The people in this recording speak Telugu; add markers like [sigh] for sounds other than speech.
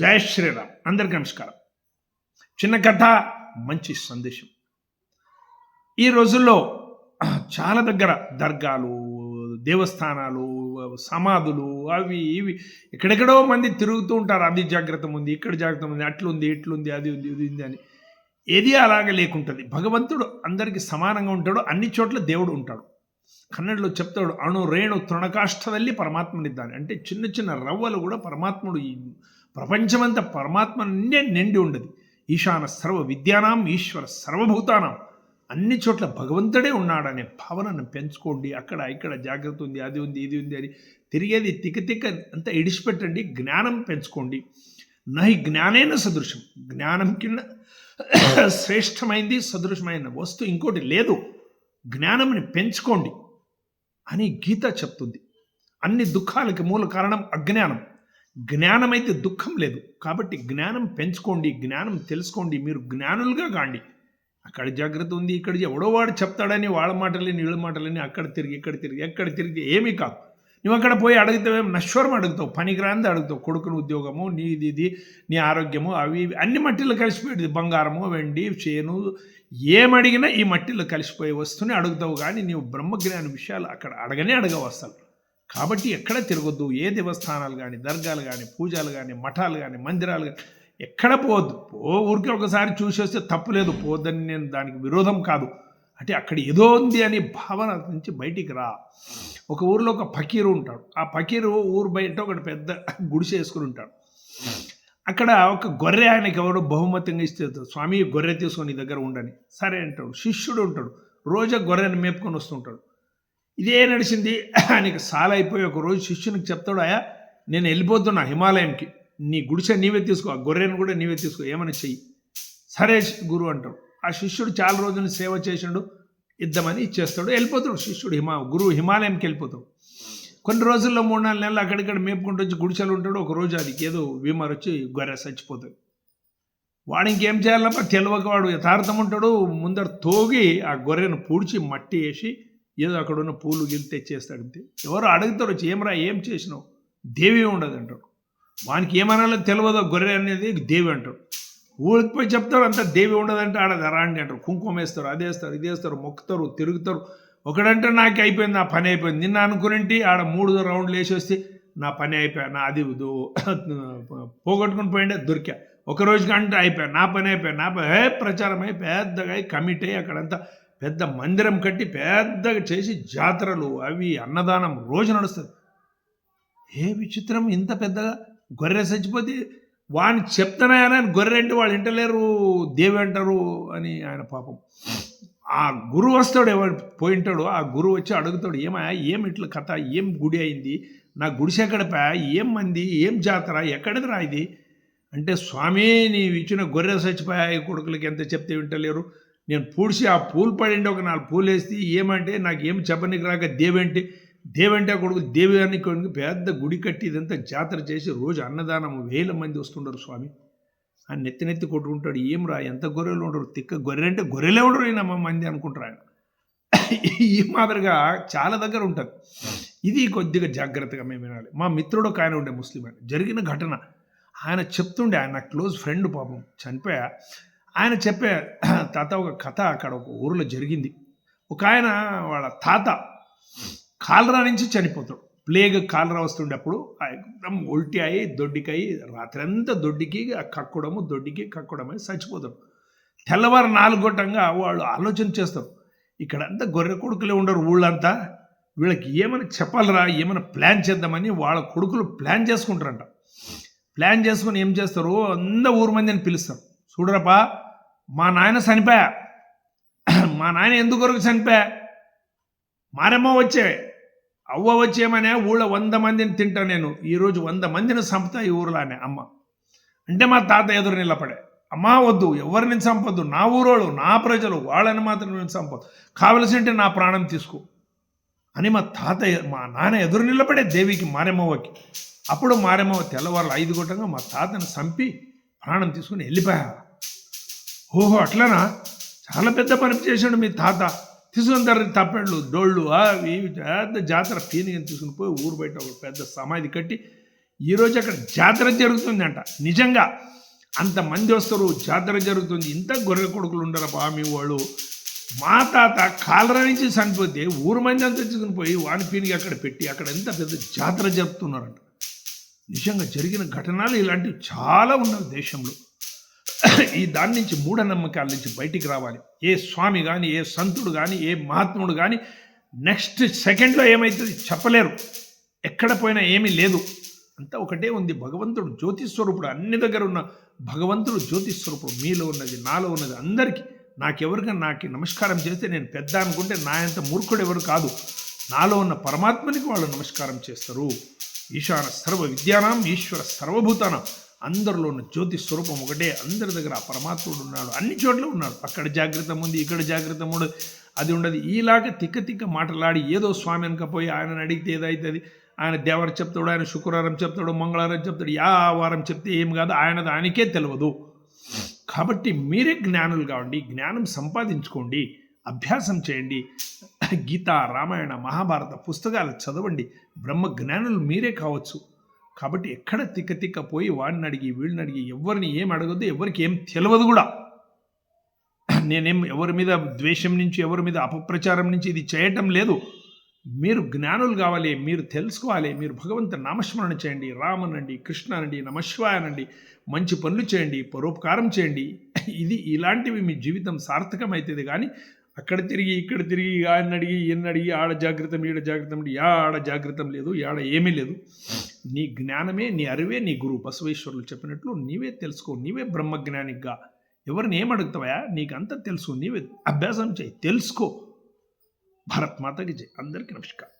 జయ శ్రీరామ్. అందరికీ నమస్కారం. చిన్న కథ మంచి సందేశం. ఈ రోజుల్లో చాలా దగ్గర దర్గాలు దేవస్థానాలు సమాధులు అవి ఇవి ఎక్కడెక్కడో మంది తిరుగుతూ ఉంటారు. అది జాగ్రత్త ఉంది ఇక్కడ జాగ్రత్త ఉంది అట్లుంది ఇట్లుంది అది ఉంది ఇది ఉంది అని. ఏది అలాగే లేకుంటుంది. భగవంతుడు అందరికీ సమానంగా ఉంటాడు. అన్ని చోట్ల దేవుడు ఉంటాడు. కన్నడలో చెప్తాడు అణు రేణు తృణకాష్ఠదల్లి పరమాత్మనిద్దాని. అంటే చిన్న చిన్న రవ్వలు కూడా పరమాత్ముడు ప్రపంచమంతా పరమాత్మ నుండే నిండి ఉండదు. ఈశాన సర్వ విద్యానాం ఈశ్వర సర్వభూతానాం. అన్ని చోట్ల భగవంతుడే ఉన్నాడనే భావనను పెంచుకోండి. అక్కడ ఇక్కడ జాగ్రత్త ఉంది అది ఉంది ఇది ఉంది అని తిరిగేది తిక్క తిక్క అంతా ఇడిచిపెట్టండి. జ్ఞానం పెంచుకోండి. నహి జ్ఞానేన సదృశం. జ్ఞానం కింద శ్రేష్టమైంది సదృశమైన వస్తువు ఇంకోటి లేదు. జ్ఞానంని పెంచుకోండి అని గీత చెప్తుంది. అన్ని దుఃఖాలకి మూల కారణం అజ్ఞానం. జ్ఞానమైతే దుఃఖం లేదు. కాబట్టి జ్ఞానం పెంచుకోండి జ్ఞానం తెలుసుకోండి మీరు జ్ఞానులుగా కాండి. అక్కడ జాగ్రత్త ఉంది ఇక్కడ ఎవడో వాడు చెప్తాడని వాళ్ళ మాటలని వీళ్ళ మాటలని అక్కడ తిరిగి ఇక్కడ తిరిగి ఎక్కడ తిరిగి ఏమీ కాదు. నువ్వు అక్కడ పోయి అడుగుతావేం నశ్వరం అడుగుతావు పనికిరాంది అడుగుతావు. కొడుకుని ఉద్యోగము నీది ఇది నీ ఆరోగ్యము అవి ఇవి అన్ని మట్టిలో కలిసిపోయేది బంగారము వెండి చేను ఏమడిగినా ఈ మట్టిలో కలిసిపోయే వస్తువుని అడుగుతావు కానీ నీవు బ్రహ్మజ్ఞాన విషయాలు అక్కడ అడగనే అడగవు అసలు కాబట్టి ఎక్కడ తిరగొద్దు. ఏ దేవస్థానాలు కానీ దర్గాలు కానీ పూజలు కానీ మఠాలు కానీ మందిరాలు కానీ ఎక్కడ పోవద్దు. పో ఊరికే ఒకసారి చూసేస్తే తప్పులేదు పోవద్దని నేను దానికి విరోధం కాదు. అంటే అక్కడ ఏదో ఉంది అనే భావన నుంచి బయటికి రా. ఒక ఊరిలో ఒక ఫకీరు ఉంటాడు. ఆ ఫకీరు ఊరు బయట ఒకటి పెద్ద గుడిసె వేసుకుని ఉంటాడు. అక్కడ ఒక గొర్రె ఆయనకి ఎవడో బహుమతంగా ఇస్తే స్వామి గొర్రె తీసుకొని దగ్గర ఉండని సరే అంటాడు. శిష్యుడు ఉంటాడు. రోజా గొర్రెని మేపుకొని వస్తుంటాడు. ఇదే నడిచింది. [clears throat] ఆయనకి సాలైపోయి ఒకరోజు ఒక రోజు శిష్యునికి చెప్తాడు ఆయా నేను వెళ్ళిపోతున్నా హిమాలయంకి. నీ గుడిసె నీవే తీసుకో ఆ గొర్రెను కూడా నీవే తీసుకో ఏమైనా చెయ్యి? సరే గురువు అంటాడు. ఆ శిష్యుడు చాలా రోజులు సేవ చేసిండు ఇద్దామని ఇచ్చేస్తాడు వెళ్ళిపోతాడు శిష్యుడు హిమా గురువు హిమాలయంకి వెళ్ళిపోతాడు. కొన్ని రోజుల్లో మూడు నాలుగు నెలలు అక్కడిక్కడ మేపుకుంటూ వచ్చి గుడిసెలు ఉంటాడు ఒక రోజు అది ఏదో బీమార్ వచ్చి గొర్రె చచ్చిపోతుంది. వాడు ఇంకేం చేయాలన్నప్ప తెలియక వాడు యథార్థం ఉంటాడు ముందర తోగి ఆ గొర్రెను పూడ్చి మట్టి వేసి ఏదో అక్కడ ఉన్న పూలు గిల్లు తెచ్చేస్తాడు అంతే ఎవరు అడుగుతారు వచ్చి ఏమరా ఏం చేసినావు? దేవి ఉండదు అంటాడు. వానికి ఏమనాలో తెలియదు గొర్రె అనేది దేవి అంటాడు. ఊరికి పోయి చెప్తారు అంతా దేవి ఉండదంటే ఆడ రాండి అంటారు. కుంకుమ వేస్తారు అది వేస్తారు ఇది వేస్తారు మొక్కుతారు తిరుగుతారు. ఒకడంటే నాకు అయిపోయింది నా పని అయిపోయింది. నిన్న అనుకునేంటి ఆడ మూడు రౌండ్లు వేసేస్తే నా పని అయిపోయా నా అది పోగొట్టుకుని పోయిండే దొరికా. ఒక రోజు కంటే అయిపోయా నా పని అయిపోయా నా పని ప్రచారం అయి పెద్దగా కమిటీ అయి అక్కడంతా పెద్ద మందిరం కట్టి పెద్దగా చేసి జాతరలు అవి అన్నదానం రోజు నడుస్తుంది. ఏ విచిత్రం ఇంత పెద్దగా గొర్రె చచ్చిపోతే వాడిని చెప్తానని గొర్రె అంటే వాళ్ళు వింటలేరు దేవి అంటారు అని ఆయన పాపం. ఆ గురువు వస్తాడు ఎవరు పోయింటాడు ఆ గురువు వచ్చి అడుగుతాడు ఏమయ్యా ఏం ఇట్లా కథ? ఏం గుడి అయింది? నా గుడిసె ఎక్కడపా ఏం మంది? ఏం జాతర? ఎక్కడిదిరా ఇది? అంటే స్వామి నీవు ఇచ్చిన గొర్రె చచ్చిపోయా కొడుకులకి ఎంత చెప్తే వింటలేరు. నేను పూడ్చి ఆ పూలు పడిండి ఒక నాలుగు పూలు వేస్తే ఏమంటే నాకు ఏం చెప్పనికి రాక దేవేంటి దేవంటే కొడుకు? దేవి కొడుకు పెద్ద గుడి కట్టి ఇదంతా జాతర చేసి రోజు అన్నదానం వేల మంది వస్తుంటారు స్వామి. ఆయన నెత్తి నెత్తి కొట్టుకుంటాడు. ఏం రా ఎంత గొర్రెలు ఉండరు? తిక్క గొర్రె అంటే గొర్రెలే ఉండరు ఈయన మా మంది అనుకుంటారు ఆయన. ఈ మాదిరిగా చాలా దగ్గర ఉంటుంది ఇది కొద్దిగా జాగ్రత్తగా మేము వినాలి. మా మిత్రుడు ఒక ఆయన ఉండే ముస్లిం ఆయన. జరిగిన ఘటన. ఆయన చెప్తుండే ఆయన క్లోజ్ ఫ్రెండ్ పాపం చనిపోయా. ఆయన చెప్పే తాత ఒక కథ అక్కడ ఒక ఊరిలో జరిగింది. ఒక ఆయన వాళ్ళ తాత కాలరా నుంచి చనిపోతాడు. ప్లేగ్ కాలరా వస్తుండేప్పుడు ఎక్దమ్ ఉల్టీ అయ్యి దొడ్డికయి రాత్రంతా దొడ్డికి కక్కడము దొడ్డికి కక్కడమై చచ్చిపోతాడు తెల్లవారు నాలుగు వాళ్ళు ఆలోచన చేస్తారు. ఇక్కడంతా గొర్రె కొడుకులే ఉండరు ఊళ్ళంతా. వీళ్ళకి ఏమైనా చెప్పాలరా ఏమైనా ప్లాన్ చేద్దామని వాళ్ళ కొడుకులు ప్లాన్ చేసుకుంటారంట. ప్లాన్ చేసుకుని ఏం చేస్తారు? అంద ఊరు మందిని పిలుస్తారు. చూడరాపా మా నాయన చనిపోయా. మా నాయన ఎందుకొరకు చనిపోయా? మారమ్మ వచ్చే అవ్వ వచ్చేమనే ఊళ్ళో వంద మందిని తింటా నేను. ఈరోజు వంద మందిని చంపుతా ఈ ఊరిలోనే అమ్మ. అంటే మా తాత ఎదురు నిలబడే అమ్మా వద్దు ఎవరిని చంపొద్దు నా ఊరోళ్ళు నా ప్రజలు వాళ్ళని మాత్రం నేను చంపొద్దు. కావలసింటే నా ప్రాణం తీసుకో. అని మా తాత మా నాన్న ఎదురు నిలబడే దేవికి మారెమ్మవ్వకి. అప్పుడు మారెమ్మవ తెల్లవారు ఐదు గొట్టంగా మా తాతను చంపి ప్రాణం తీసుకుని వెళ్ళిపోయా. ఓహో అట్లనా? చాలా పెద్ద పని చేశాడు మీ తాత. తీసుకుని తప్పెళ్ళు డోళ్ళు అవి పెద్ద జాతర పీనిగని తీసుకుని పోయి ఊరు బయట ఒక పెద్ద సమాధి కట్టి ఈరోజు అక్కడ జాతర జరుగుతుందంట. నిజంగా అంతమంది వస్తారు జాతర జరుగుతుంది. ఇంత గొర్రె కొడుకులు ఉండరు బామి వాళ్ళు? మా తాత కాలర నుంచి చనిపోతే ఊరు మంది అంతా తీసుకుని పోయి వాని పీనిగి అక్కడ పెట్టి అక్కడ ఎంత పెద్ద జాతర జరుపుతున్నారంట. నిజంగా జరిగిన ఘటనలు ఇలాంటివి చాలా ఉన్నవి దేశంలో. ఈ దాని నుంచి మూఢనమ్మకాల నుంచి బయటికి రావాలి. ఏ స్వామి కానీ ఏ సంతుడు కానీ ఏ మహాత్ముడు కానీ నెక్స్ట్ సెకండ్లో ఏమవుతుంది చెప్పలేరు. ఎక్కడ పోయినా ఏమీ లేదు. అంతా ఒకటే ఉంది. భగవంతుడు జ్యోతి స్వరూపుడు అన్ని దగ్గర ఉన్న భగవంతుడు జ్యోతి స్వరూపుడు మీలో ఉన్నది నాలో ఉన్నది అందరికీ నాకెవరికైనా నాకు నమస్కారం చేస్తే నేను పెద్ద అనుకుంటే నా అంత మూర్ఖుడు ఎవరు కాదు. నాలో ఉన్న పరమాత్మనికి వాళ్ళు నమస్కారం చేస్తారు. ఈశాన సర్వ విద్యానాం ఈశ్వర సర్వభూతానం. అందరిలో ఉన్న జ్యోతి స్వరూపం ఒకటే. అందరి దగ్గర ఆ పరమాత్ముడు ఉన్నాడు. అన్ని చోట్ల ఉన్నాడు. అక్కడ జాగ్రత్త ఉంది ఇక్కడ జాగ్రత్త ఉంది అది ఉండదు. ఈలాగా తిక్క తిక్క మాటలాడి ఏదో స్వామి వెనకపోయి ఆయనను అడిగితే ఏదైతుంది? ఆయన దేవర చెప్తాడు ఆయన శుక్రవారం చెప్తాడు మంగళవారం చెప్తాడు. యా వారం చెప్తే ఏం కాదు. ఆయనది ఆయనకే తెలియదు కాబట్టి మీరే జ్ఞానులు కావండి. జ్ఞానం సంపాదించుకోండి. అభ్యాసం చేయండి. గీత రామాయణ మహాభారత పుస్తకాలు చదవండి. బ్రహ్మ జ్ఞానులు మీరే కావచ్చు. కాబట్టి ఎక్కడ తిక్క తిక్క పోయి వాడిని అడిగి వీళ్ళని అడిగి ఎవరిని ఏం అడగద్దు ఎవరికి ఏం తెలియదు కూడా. నేనేం ఎవరి మీద ద్వేషం నుంచి ఎవరి మీద అపప్రచారం నుంచి ఇది చేయటం లేదు. మీరు జ్ఞానులు కావాలి మీరు తెలుసుకోవాలి మీరు భగవంతు నామస్మరణ చేయండి రామనండి కృష్ణనండి నమశివాయనండి మంచి పనులు చేయండి పరోపకారం చేయండి. ఇది ఇలాంటివి మీ జీవితం సార్థకమవుతుంది కానీ అక్కడ తిరిగి ఇక్కడ తిరిగి ఆయన అడిగి ఈయన అడిగి ఆడ జాగ్రత్త ఈడ జాగ్రత్త యా ఆడ జాగ్రత్తం లేదు ఆడ ఏమీ లేదు. నీ జ్ఞానమే నీ అరివే నీ గురువు బసవేశ్వరులు చెప్పినట్లు నీవే తెలుసుకో నీవే బ్రహ్మజ్ఞానిగా. ఎవరిని ఏమడుగుతావా నీకు అంతా తెలుసు నీవే అభ్యాసం చేయి తెలుసుకో. భారత్ మాతకి జై. అందరికీ నమస్కారం.